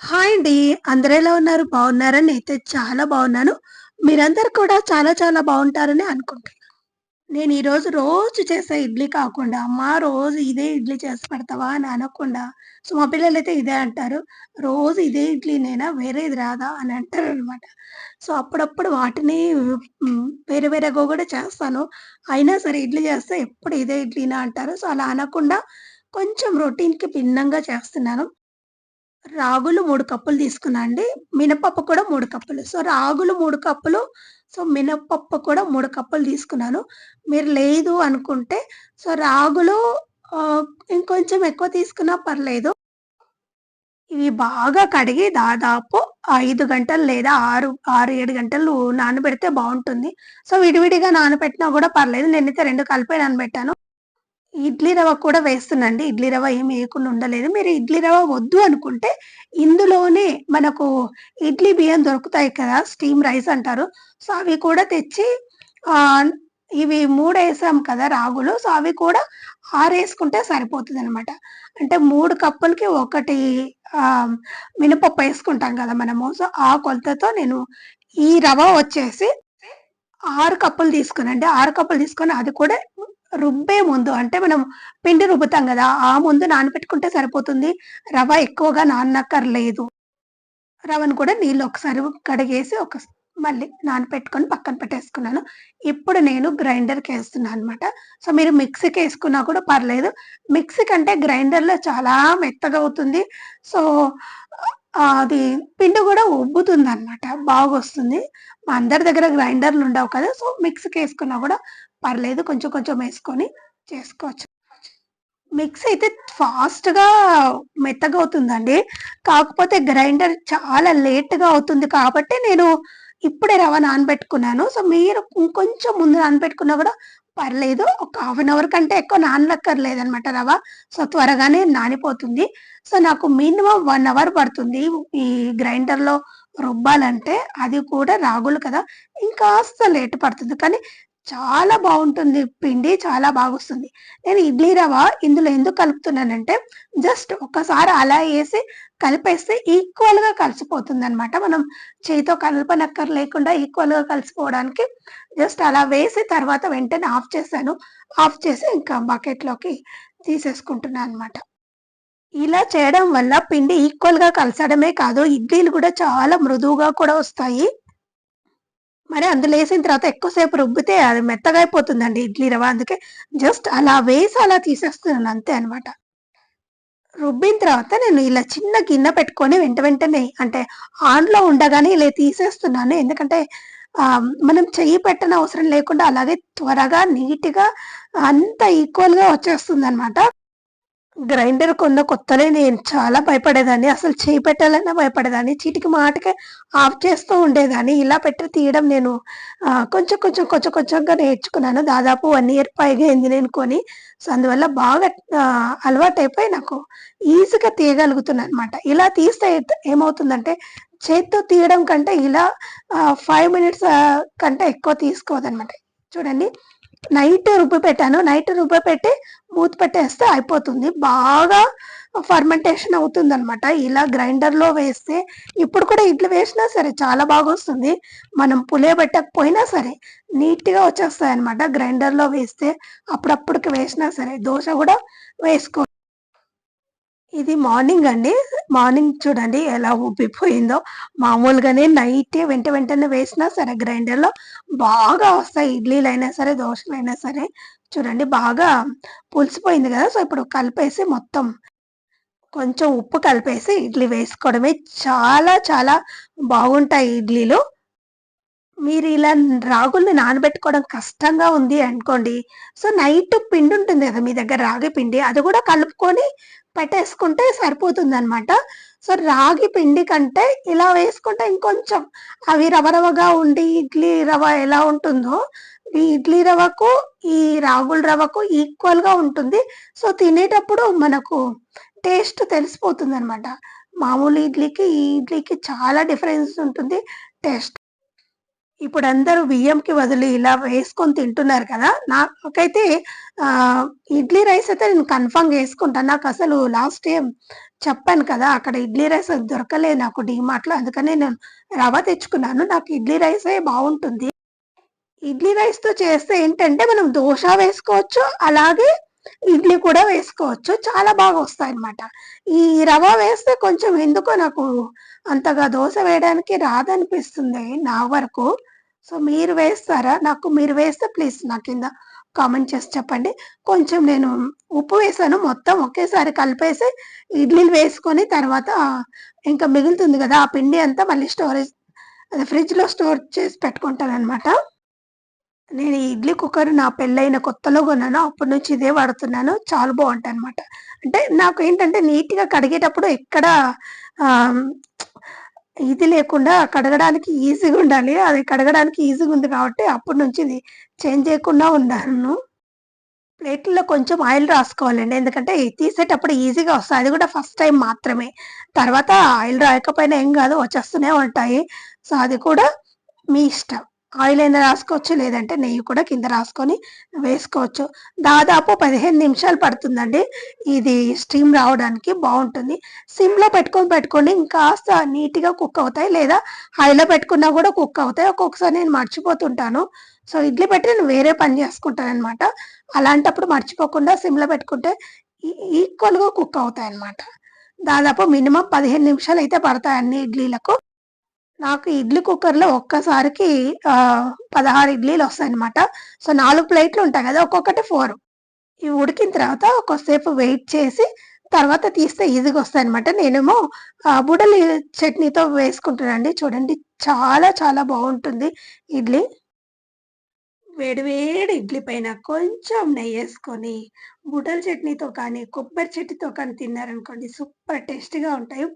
Hi అండి. అందరూ ఎలా ఉన్నారు? బాగున్నారని నేనైతే చాలా బాగున్నాను. మీరందరు కూడా చాలా చాలా బాగుంటారని అనుకుంటున్నాను. నేను ఈరోజు రోజు చేసే ఇడ్లీ కాకుండా, మా రోజు ఇదే ఇడ్లీ చేసి పెడతావా అని అనకుండా, సో మా పిల్లలు అయితే ఇదే అంటారు. రోజు ఇదే ఇడ్లీనైనా వేరేది రాదా అని అంటారనమాట. సో అప్పుడప్పుడు వాటిని వేరే వేరేగా కూడా చేస్తాను. అయినా సరే ఇడ్లీ చేస్తే ఎప్పుడు ఇదే ఇడ్లీనా అంటారు. సో అలా అనకుండా కొంచెం రొటీన్‌కి భిన్నంగా చేస్తున్నాను. రాగులు మూడు కప్పులు తీసుకున్నా అండి. మినపప్పు కూడా మూడు కప్పులు. సో, రాగులు మూడు కప్పులు, సో, మినపప్పు కూడా మూడు కప్పులు తీసుకున్నాను. మీరు లేదు అనుకుంటే సో, రాగులు ఇంకొంచెం ఎక్కువ తీసుకున్నా పర్లేదు. ఇవి బాగా కడిగి దాదాపు ఐదు గంటలు లేదా 6, 6, 7 గంటలు నానబెడితే బాగుంటుంది సో, విడివిడిగా నానబెట్టినా కూడా పర్లేదు. నేనైతే రెండు కలిపే నానబెట్టాను. ఇడ్లీ రవ్వ కూడా వేస్తున్నాండి. ఇడ్లీ రవ్వ ఏమి వేయకుండా ఉండలేదు. మీరు ఇడ్లీ రవ్వ వద్దు అనుకుంటే, ఇందులోనే మనకు ఇడ్లీ బియ్యం దొరుకుతాయి కదా! స్టీమ్ రైస్ అంటారు. సో, అవి కూడా తెచ్చి ఇవి మూడు వేసాం కదా రాగులు. సో, అవి కూడా ఆరేసుకుంటే సరిపోతదనమాట. అంటే మూడు కప్పులకి ఒకటి మినపప్పు వేసుకుంటాం కదా మనము. సో, ఆ కొలతతో నేను ఈ రవ్వ వచ్చేసి ఆరు కప్పులు తీసుకునండి ఆరు కప్పులు తీసుకొని అది కూడా రుబ్బే ముందు అంటే మనం పిండి రుబ్బుతాం కదా ఆ ముందు నానబెట్టుకుంటే సరిపోతుంది. రవ ఎక్కువగా నానక్కర్లేదు రవను కూడా నీళ్ళు ఒకసారి కడిగేసి ఒక మళ్ళీ నానపెట్టుకొని పక్కన పెట్టేసుకున్నాను. ఇప్పుడు నేను గ్రైండర్కి వేస్తున్నాను అనమాట. సో, మీరు మిక్సీకి వేసుకున్నా కూడా పర్లేదు. మిక్సీ కంటే గ్రైండర్‌లో చాలా మెత్తగా అవుతుంది. సో, అది పిండి కూడా ఉబ్బుతుంది అనమాట బాగా వస్తుంది మా అందరి దగ్గర గ్రైండర్‌లు ఉండవు కదా! సో, మిక్సీకి వేసుకున్నా కూడా పర్లేదు. కొంచెం కొంచెం వేసుకొని చేసుకోవచ్చు. మిక్స్ అయితే ఫాస్ట్‌గా మెత్తగా అవుతుందండి. కాకపోతే గ్రైండర్ చాలా లేట్‌గా అవుతుంది కాబట్టి నేను ఇప్పుడే రవ్వ నానబెట్టుకున్నాను. సో, మీరు ఇంకొంచెం ముందు నానబెట్టుకున్నా కూడా పర్లేదు. ఒక హాఫ్ అన్ అవర్ కంటే ఎక్కువ నాననక్కర్లేదనమాట రవ్వ. సో, త్వరగానే నానిపోతుంది. సో, నాకు మినిమం వన్ అవర్ పడుతుంది. ఈ గ్రైండర్‌లో రుబ్బాలంటే. అది కూడా రాగులు కదా! ఇంకాస్త లేట్ పడుతుంది. కానీ చాలా బాగుంటుంది పిండి. చాలా బాగొస్తుంది. నేను ఇడ్లీ రవ్వ ఇందులో ఎందుకు కలుపుతున్నానంటే, జస్ట్ ఒక్కసారి అలా వేసి కలిపేస్తే ఈక్వల్‌గా కలిసిపోతుందనమాట. మనం చేతితో కలపనక్కర్ లేకుండా ఈక్వల్‌గా కలిసిపోవడానికి జస్ట్ అలా వేసి తర్వాత వెంటనే ఆఫ్ చేశాను. ఆఫ్ చేసి ఇంకా బకెట్‌లోకి తీసేసుకుంటున్నాను అనమాట. ఇలా చేయడం వల్ల పిండి ఈక్వల్‌గా కలసడమే కాదు, ఇడ్లీలు కూడా చాలా మృదువుగా కూడా వస్తాయి. మరి అందులో వేసిన తర్వాత ఎక్కువసేపు రుబ్బితే అది మెత్తగా అయిపోతుందండి ఇడ్లీ రవ్వ. అందుకే జస్ట్ అలా వేసి అలా తీసేస్తున్నాను అంతే అనమాట. రుబ్బిన తర్వాత నేను ఇలా చిన్న గిన్నె పెట్టుకొని వెంట వెంటనే అంటే ఆన్‌లో ఉండగానే ఇలా తీసేస్తున్నాను. ఎందుకంటే మనం చెయ్యి పెట్టనవసరం లేకుండా అలాగే త్వరగా నీట్‌గా అంత ఈక్వల్‌గా వచ్చేస్తుంది అనమాట గ్రైండర్ కొన్న కొత్తలో నేను చాలా భయపడేదాన్ని. అసలు చేయి పెట్టాలన్నా భయపడేదాన్ని. చీటికి మాటకే ఆఫ్ చేస్తూ ఉండేదాన్ని. ఇలా పెట్టి తీయడం నేను కొంచెం కొంచెం కొంచెం కొంచెంగా నేర్చుకున్నాను. దాదాపు వన్ ఇయర్ పైగా అయింది నేను కొని. సో, అందువల్ల బాగా అలవాటైపోయి నాకు ఈజీగా తీయగలుగుతున్నాననమాట. ఇలా తీస్తే ఏమవుతుందంటే చేత్తో తీయడం కంటే ఇలా ఫైవ్ మినిట్స్ కంటే ఎక్కువ తీసుకోదనమాట. చూడండి. నైట్ రుబ్బు పెట్టాను. నైట్ రుబ్బపెట్టి మూత పెట్టేస్తే అయిపోతుంది. బాగా ఫర్మెంటేషన్ అవుతుంది అనమాట ఇలా గ్రైండర్‌లో వేస్తే ఇప్పుడు కూడా ఇడ్లు వేసినా సరే చాలా బాగా వస్తుంది మనం పులియబెట్టకపోయినా సరే నీట్‌గా వచ్చేస్తాయి అనమాట గ్రైండర్‌లో వేస్తే అప్పుడప్పుడుకి వేసినా సరే. దోశ కూడా వేసుకో ఇది మార్నింగ్ అండి. మార్నింగ్ చూడండి ఎలా ఉబ్బిపోయిందో. మామూలుగానే నైటే వెంట వెంటనే వేసినా సరే గ్రైండర్‌లో బాగా వస్తాయి. ఇడ్లీలైనా సరే, దోశలైనా సరే. చూడండి బాగా పులిసిపోయింది కదా సో, ఇప్పుడు కలిపేసి మొత్తం కొంచెం ఉప్పు కలిపేసి ఇడ్లీ వేసుకోవడమే. చాలా చాలా బాగుంటాయి ఇడ్లీలు. మీరు ఇలా రాగుల్ని నానబెట్టుకోవడం కష్టంగా ఉంది అనుకోండి. సో, నైట్ పిండి ఉంటుంది కదా మీ దగ్గర రాగి పిండి అది కూడా కలుపుకొని పెట్టేసుకుంటే సరిపోతుందనమాట. సో, రాగి పిండి కంటే ఇలా వేసుకుంటే ఇంకొంచెం అవి రవ రవగా ఉండి ఇడ్లీ రవ్వ ఎలా ఉంటుందో, ఈ ఇడ్లీ రవ్వకు, ఈ రాగుల రవ్వకు ఈక్వల్‌గా ఉంటుంది. సో, తినేటప్పుడు మనకు టేస్ట్ తెలిసిపోతుందనమాట. మామూలు ఇడ్లీకి, ఈ ఇడ్లీకి చాలా డిఫరెన్స్ ఉంటుంది టేస్ట్. ఇప్పుడు అందరూ బియ్యంకి వదిలి ఇలా వేసుకొని తింటున్నారు కదా! నాకైతే ఇడ్లీ రైస్ అయితే నేను కన్ఫర్మ్ చేసుకుంటాను నాకు అసలు లాస్ట్ టైం చెప్పాను కదా! అక్కడ ఇడ్లీ రైస్ దొరకలేదు నాకు డిమార్ట్లో అందుకని నేను రవ తెచ్చుకున్నాను. నాకు ఇడ్లీ రైసే బాగుంటుంది ఇడ్లీ రైస్‌తో చేస్తే ఏంటంటే మనం దోశ వేసుకోవచ్చు. అలాగే ఇడ్లీ కూడా వేసుకోవచ్చు. చాలా బాగా వస్తాయన్నమాట. ఈ రవ వేస్తే కొంచెం ఎందుకో నాకు అంతగా దోశ వేయడానికి రాదనిపిస్తుంది నా వరకు. సో, మీరు వేస్తారా? నాకు మీరు వేస్తే ప్లీజ్ నా కింద కామెంట్ చేసి చెప్పండి. కొంచెం నేను ఉప్పు వేసాను. మొత్తం ఒకేసారి కలిపేసి ఇడ్లీలు వేసుకొని తర్వాత ఇంకా మిగులుతుంది కదా ఆ పిండి అంతా మళ్ళీ స్టోరేజ్ అదే ఫ్రిడ్జ్‌లో స్టోర్ చేసి పెట్టుకుంటాననమాట. నేను ఈ ఇడ్లీ కుక్కర్ నా పెళ్ళైన కొత్తలో కొన్నాను. అప్పటి నుంచి ఇదే వాడుతున్నాను. చాలా బావుంటాయన్నమాట. అంటే నాకు ఏంటంటే నీట్‌గా కడిగేటప్పుడు ఎక్కడ ఇది లేకుండా కడగడానికి ఈజీగా ఉండాలి. అది కడగడానికి ఈజీగా ఉంది కాబట్టి అప్పటి నుంచి ఇది చేంజ్ చేయకుండా ఉన్నాను. ప్లేట్‌లో కొంచెం ఆయిల్ రాసుకోవాలండి. ఎందుకంటే తీసేటప్పుడు ఈజీగా వస్తాయి. అది కూడా ఫస్ట్ టైం మాత్రమే. తర్వాత ఆయిల్ రాయకపోయినా ఏం కాదు వచ్చేస్తూనే ఉంటాయి. సో, అది కూడా మీ ఇష్టం. ఆయిల్ అయినా రాసుకోవచ్చు. లేదంటే నెయ్యి కూడా కింద రాసుకొని వేసుకోవచ్చు. దాదాపు 15 నిమిషాలు పడుతుందండి. ఇది స్టీమ్ రావడానికి బాగుంటుంది సిమ్‌లో పెట్టుకొని పెట్టుకోండి. ఇంకాస్త నీట్‌గా కుక్ అవుతాయి. లేదా హైలో పెట్టుకున్నా కూడా కుక్ అవుతాయి. ఒక్కొక్కసారి నేను మర్చిపోతుంటాను. సో, ఇడ్లీ పెట్టి నేను వేరే పని చేసుకుంటాను అనమాట అలాంటప్పుడు మర్చిపోకుండా సిమ్‌లో పెట్టుకుంటే ఈ ఈక్వల్‌గా కుక్ అవుతాయన్నమాట. దాదాపు మినిమం పదిహేను నిమిషాలు అయితే పడతాయి అన్ని ఇడ్లీలకు. నాకు ఇడ్లీ కుక్కర్‌లో ఒక్కసారికి పదహారు ఇడ్లీలు వస్తాయి అనమాట సో, నాలుగు ప్లేట్లు ఉంటాయి కదా ఒక్కొక్కటి ఫోర్ ఇవి ఉడికిన తర్వాత కొద్దిసేపు వెయిట్ చేసి తర్వాత తీస్తే ఈజీగా వస్తాయన్నమాట. నేనేమో బుడలి చట్నీతో వేసుకుంటానండి. చూడండి చాలా చాలా బాగుంటుంది ఇడ్లీ. వేడి వేడి ఇడ్లీ పైన కొంచెం నెయ్యి వేసుకొని బుడల చట్నీతో కానీ, కొబ్బరి చట్నీతో కానీ తిన్నారనుకోండి సూపర్ టేస్టీగా ఉంటాయి.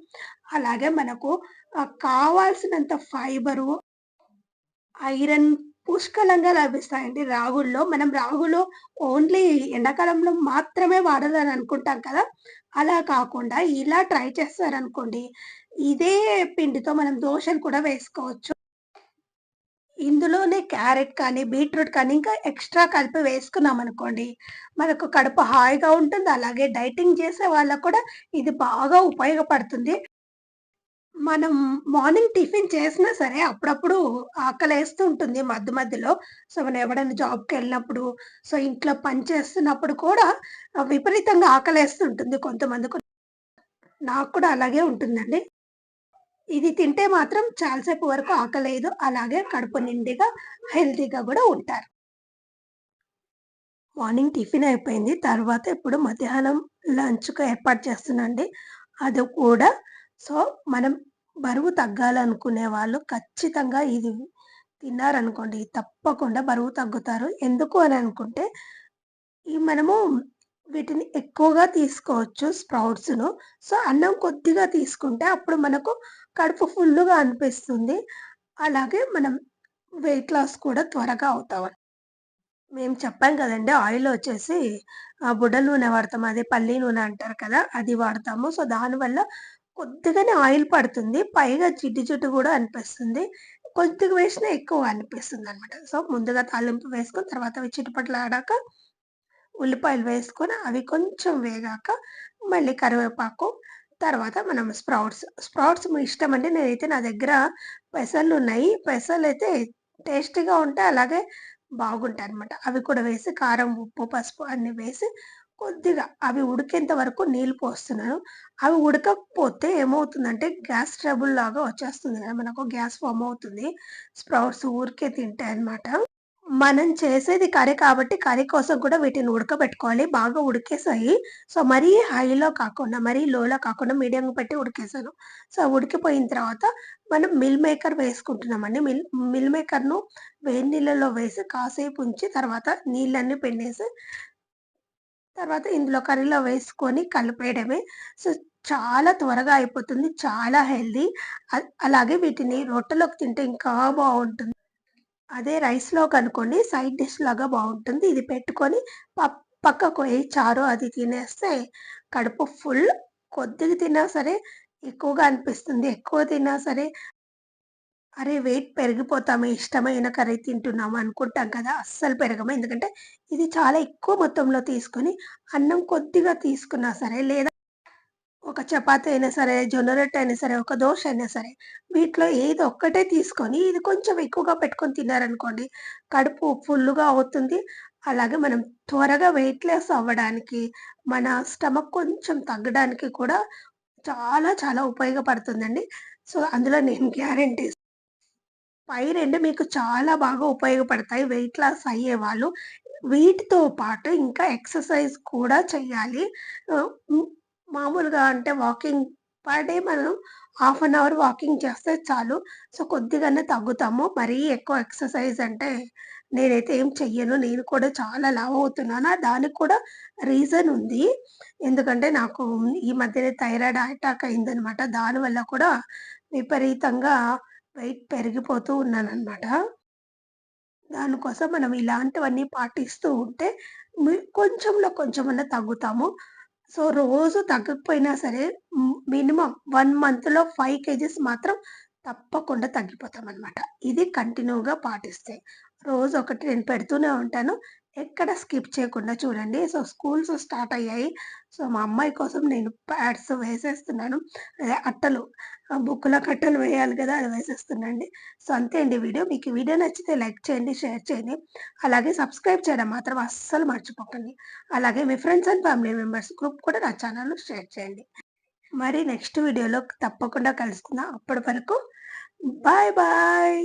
అలాగే మనకు కావాల్సినంత ఫైబరు ఐరన్ పుష్కలంగా లభిస్తాయండి రాగుల్లో. మనం రాగులో ఓన్లీ ఎండాకాలంలో మాత్రమే వాడాలని అనుకుంటాం కదా! అలా కాకుండా ఇలా ట్రై చేస్తారనుకోండి ఇదే పిండితో మనం దోశలు కూడా వేసుకోవచ్చు. ఇందులోనే క్యారెట్ కానీ, బీట్రూట్ కానీ, ఇంకా ఎక్స్‌ట్రా కలిపి వేసుకున్నామనుకోండి, మనకు కడుపు హాయిగా ఉంటుంది. అలాగే డైటింగ్ చేసే వాళ్ళకి కూడా ఇది బాగా ఉపయోగపడుతుంది. మనం మార్నింగ్ టిఫిన్ చేసినా సరే అప్పుడప్పుడు ఆకలేస్తూ ఉంటుంది మధ్య మధ్యలో. సో, మనం ఎవడైనా జాబ్కి వెళ్ళినప్పుడు సో, ఇంట్లో పని చేస్తున్నప్పుడు కూడా విపరీతంగా విపరీతంగా ఆకలేస్తుంటుంది కొంతమందికి. నాకు కూడా అలాగే ఉంటుందండి. ఇది తింటే మాత్రం చాలాసేపు వరకు ఆకలేదు అలాగే కడుపు నిండిగా హెల్తీగా కూడా ఉంటారు. మార్నింగ్ టిఫిన్ అయిపోయింది. తర్వాత ఇప్పుడు మధ్యాహ్నం లంచ్కు ఏర్పాటు చేస్తున్నానండి. అది కూడా సో, మనం బరువు తగ్గాలనుకునే వాళ్ళు ఖచ్చితంగా ఇది తిన్నారనుకోండి తప్పకుండా బరువు తగ్గుతారు. ఎందుకు అని అనుకుంటే, ఈ మనము వీటిని ఎక్కువగా తీసుకోవచ్చు స్ప్రౌట్స్‌ను. సో, అన్నం కొద్దిగా తీసుకుంటే అప్పుడు మనకు కడుపు ఫుల్లుగా అనిపిస్తుంది. అలాగే మనం వెయిట్ లాస్ కూడా త్వరగా అవుతాం. మేము చెప్పాం కదండీ! ఆయిల్ వచ్చేసి బుడ్డ నూనె వాడతాం. అదే పల్లి నూనె అంటారు కదా! అది వాడతాము. సో, దానివల్ల కొద్దిగానే ఆయిల్ పడుతుంది. పైగా జిడ్డు జిడ్డు కూడా అనిపిస్తుంది. కొద్దిగా వేసినా ఎక్కువ అనిపిస్తుంది అనమాట సో, ముందుగా తాలింపు వేసుకొని తర్వాత అవి ఆడాక ఉల్లిపాయలు వేసుకొని అవి కొంచెం వేగాక మళ్ళీ కరివేపాకు, తర్వాత మనం స్ప్రౌట్స్. స్ప్రౌట్స్ మీ ఇష్టం అండి నేనైతే నా దగ్గర పెసలు ఉన్నాయి పెసలు అయితే టేస్టీగా ఉంటాయి. అలాగే బాగుంటాయి అనమాట అవి కూడా వేసి కారం, ఉప్పు, పసుపు అన్నీ వేసి కొద్దిగా అవి ఉడికేంత వరకు నీళ్ళు పోస్తున్నాను. అవి ఉడకకపోతే ఏమవుతుందంటే గ్యాస్ ట్రబుల్ లాగా వచ్చేస్తుంది కదా! మనకు గ్యాస్ ఫార్మ్ అవుతుంది. స్ప్రౌట్స్ ఊరికే తింటాయి అన్నమాట. మనం చేసేది కర్రీ కాబట్టి కర్రీ కోసం కూడా వీటిని ఉడకబెట్టుకోవాలి. బాగా ఉడికేసాయి. సో, మరీ హైలో కాకుండా, మరీ లోలో కాకుండా మీడియంగా పెట్టి ఉడికేసాను. సో, ఉడికిపోయిన తర్వాత మనం మిల్ మేకర్ వేసుకుంటున్నామండి. మిల్ మిల్ మేకర్‌ను వేడి నీళ్ళలో వేసి కాసేపు ఉంచి తర్వాత నీళ్ళన్నీ పిండేసి తర్వాత ఇందులో కర్రీలో వేసుకొని కలిపేయడమే. సో, చాలా త్వరగా అయిపోతుంది. చాలా హెల్దీ అలాగే వీటిని రొట్టెలోకి తింటే ఇంకా బాగుంటుంది అదే రైస్లో రైస్‌లోకనుకోండి సైడ్ డిష్ లాగా బాగుంటుంది ఇది పెట్టుకొని పక్కకు ఏ చారు అది తినేస్తే కడుపు ఫుల్. కొద్దిగా తిన్నా సరే ఎక్కువగా అనిపిస్తుంది. ఎక్కువ తిన్నా సరే అరే! వెయిట్ పెరిగిపోతాము ఇష్టమైన కర్రీ తింటున్నాము అనుకుంటాం కదా! అస్సలు పెరగము. ఎందుకంటే ఇది చాలా ఎక్కువ మొత్తంలో తీసుకొని అన్నం కొద్దిగా తీసుకున్నా సరే లేదా ఒక చపాతి అయినా సరే, జొన్న రొట్టె అయినా సరే, ఒక దోశ అయినా సరే వీటిలో ఏదో ఒక్కటే తీసుకొని ఇది కొంచెం ఎక్కువగా పెట్టుకొని తిన్నారనుకోండి కడుపు ఫుల్లుగా అవుతుంది. అలాగే మనం త్వరగా వెయిట్ లెస్ అవ్వడానికి, మన స్టమక్ కొంచెం తగ్గడానికి కూడా చాలా చాలా ఉపయోగపడుతుందండి. సో, అందులో నేను గ్యారంటీ పై రెండు మీకు చాలా బాగా ఉపయోగపడతాయి వెయిట్ లాస్ అయ్యేవాళ్ళు. వీటితో పాటు ఇంకా ఎక్సర్సైజ్ కూడా చేయాలి. మామూలుగా అంటే వాకింగ్ పర్ డే మనం హాఫ్ అన్ అవర్ వాకింగ్ చేస్తే చాలు. సో, కొద్దిగానే తగ్గుతాము. మరీ ఎక్కువ ఎక్సర్సైజ్ అంటే నేనైతే ఏం చెయ్యను. నేను కూడా చాలా లావ్ అవుతున్నాను దానికి కూడా రీజన్ ఉంది. ఎందుకంటే నాకు ఈ మధ్యనే థైరాయిడ్ అటాక్ అయిందనమాట. దానివల్ల కూడా విపరీతంగా వెయిట్ పెరిగిపోతూ ఉన్నాననమాట. దానికోసం మనం ఇలాంటివన్నీ పాటిస్తూ ఉంటే కొంచెంలో కొంచెమన్నా తగ్గుతాము. సో, రోజు తగ్గకపోయినా సరే మినిమం మినిమమ్ 1 మంత్‌లో ఫైవ్ కేజీస్ మాత్రం తప్పకుండా తగ్గిపోతాం అనమాట ఇది కంటిన్యూగా పాటిస్తే. రోజు ఒకటి నేను పెడుతూనే ఉంటాను. ఎక్కడ స్కిప్ చేయకుండా చూడండి. సో, స్కూల్స్ స్టార్ట్ అయ్యాయి. సో, మా అమ్మాయి కోసం నేను ప్యాడ్స్ వేసేస్తున్నాను. అదే అట్టలు ఆహ్, కట్టలు వేయాలి కదా! అది వేసేస్తున్నాండి సో, అంతే అండి వీడియో. మీకు వీడియో నచ్చితే లైక్ చేయండి, షేర్ చేయండి. అలాగే సబ్స్క్రైబ్ చేయడం మాత్రం అస్సలు మర్చిపోకండి. అలాగే మీ friends and family members group కూడా నా ఛానెల్‌లో షేర్ చేయండి. మరి నెక్స్ట్ వీడియోలో తప్పకుండా కలుసుకుందాం. అప్పటి వరకు బాయ్ బాయ్.